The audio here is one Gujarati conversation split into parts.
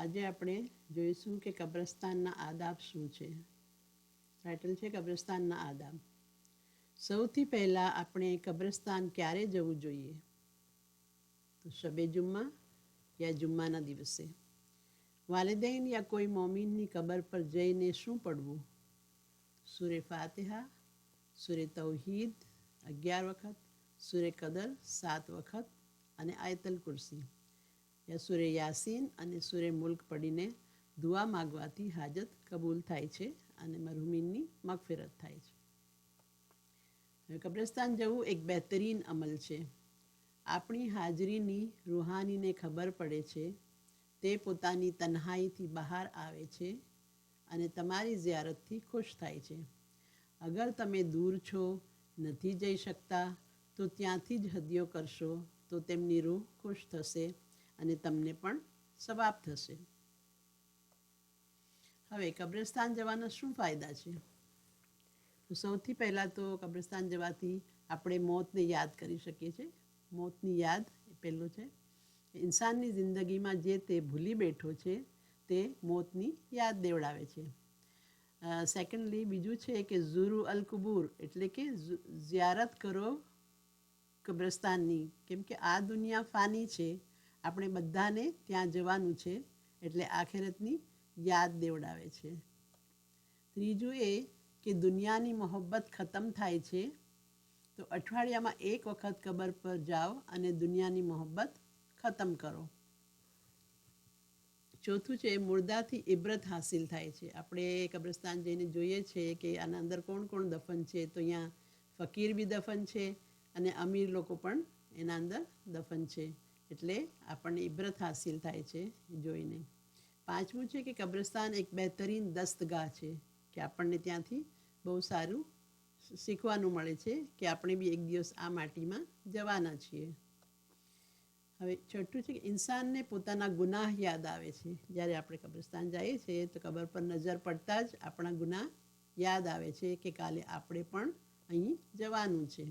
આજે આપણે જોઈશું કે કબ્રસ્તાનના આદાબ શું છે. ટાઇટલ છે કબ્રસ્તાનના આદાબ. સૌથી પહેલાં આપણે કબ્રસ્તાન ક્યારે જવું જોઈએ? તો શબે જુમ્મા યા જુમ્માના દિવસે? વાલિદૈન યા કોઈ મોમીનની કબર પર જઈને શું પડવું? સુરે ફાતેહા, સુરે તૌહીદ અગિયાર વખત, સુરે કદર સાત વખત અને આયતલ કુરસી. યા સુરે યાસીન અને સુરે મુલ્ક પડીને દુઆ માગવાથી હાજત કબૂલ થાય છે અને મરહુમીનની મગફિરત થાય છે. કબ્રસ્તાન જવું એક બહેતરીન અમલ છે. આપણી હાજરીની રૂહાનીને ખબર પડે છે. તે પોતાની તન્હાઈથી બહાર આવે છે અને તમારી ઝિયારતથી ખુશ થાય છે. અગર તમે દૂર છો, નથી જઈ શકતા, તો ત્યાંથી જ હદિયો કરશો, તો તેમની રૂહ ખુશ થશે. અને તમને પણ સવાબ થશે. હવે કબ્રસ્તાન જવાના શું ફાયદા છે? સૌથી પહેલાં તો કબ્રસ્તાન જવાથી આપણે મોતને યાદ કરી શકીએ છીએ. મોતની યાદ પહેલું છે. ઇન્સાનની જિંદગીમાં જે તે ભૂલી બેઠો છે, તે મોતની યાદ દેવડાવે છે. સેકન્ડલી બીજું છે કે ઝુરુ અલ કુબૂર એટલે કે ઝિયારત કરો કબ્રસ્તાનની. કેમ કે આ દુનિયા ફાની છે આપણે બધાને ત્યાં જવાનું છે એટલે આખેરતની યાદ દેવડાવે છે. ત્રીજું એ કે દુનિયાની મોહબ્બત ખતમ થાય છે, તો અઠવાડિયામાં એક વખત કબર પર જાઓ અને દુનિયાની મોહબ્બત ખતમ કરો. ચોથું છે, મુર્દાથી ઇબ્રત હાસિલ થાય છે. આપણે કબ્રસ્તાન જઈને જોઈએ છીએ કે આના અંદર કોણ કોણ દફન છે, તો અહીંયા ફકીર બી દફન છે અને અમીર લોકો પણ એના અંદર દફન છે. એટલે આપણને ઇબ્રત હાસિલ થાય છે જોઈને. પાંચમું છે કે કબ્રસ્તાન એક બહેતરીન દસ્તગાહ છે, કે આપણને ત્યાંથી બહુ સારું શીખવાનું મળે છે કે આપણે બી એક દિવસ આ માટીમાં જવાના છીએ. હવે છઠ્ઠું છે કે ઇન્સાનને પોતાના ગુનાહ યાદ આવે છે. જ્યારે આપણે કબ્રસ્તાન જઈએ છીએ તો કબર પર નજર પડતા જ આપણા ગુનાહ યાદ આવે છે કે કાલે આપણે પણ અહીં જવાનું છે.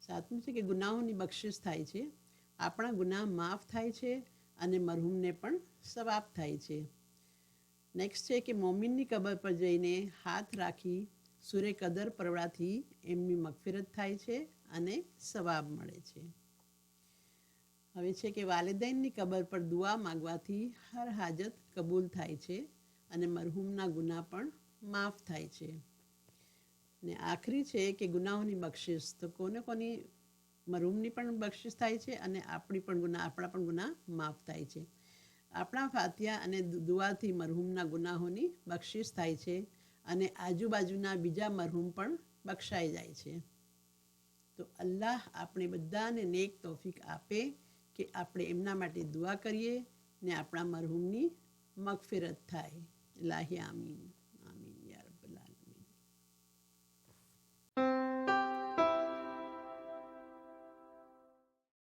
સાતમું છે કે ગુનાહોની બક્ષિસ થાય છે. આપણા ગુનાહ માફ થાય છે અને મરહૂમને પણ સવાબ થાય છે. નેક્સ્ટ છે કે મોમિનની કબર પર જઈને હાથ રાખી સૂર્ય કદર પરવડાથી એમની મગફિરત થાય છે અને સવાબ મળે છે. હવે છે કે વાલેદૈનની કબર પર દુઆ માગવાથી હર હાજત કબૂલ થાય છે અને મરહુમના ગુના પણ માફ થાય છે. ને આખરી છે કે ગુનાઓની બક્ષિસ તો કોને કોની મરહુમની પણ બક્ષિસ થાય છે અને આપણી પણ ગુના, આપણા પણ ગુનાહ માફ થાય છે. આપણા ફાતિયા અને દુઆથી મરહુમના ગુનાહોની બક્ષિસ થાય છે અને આજુબાજુના બીજા મરહુમ પણ બક્ષાઈ જાય છે. તો અલ્લાહ આપણે બધાને નેક તોફીક આપે કે આપણે એમના માટે દુઆ કરીએ ને આપણા મરહુમની મગફિરત થાય. લાહી આમીન.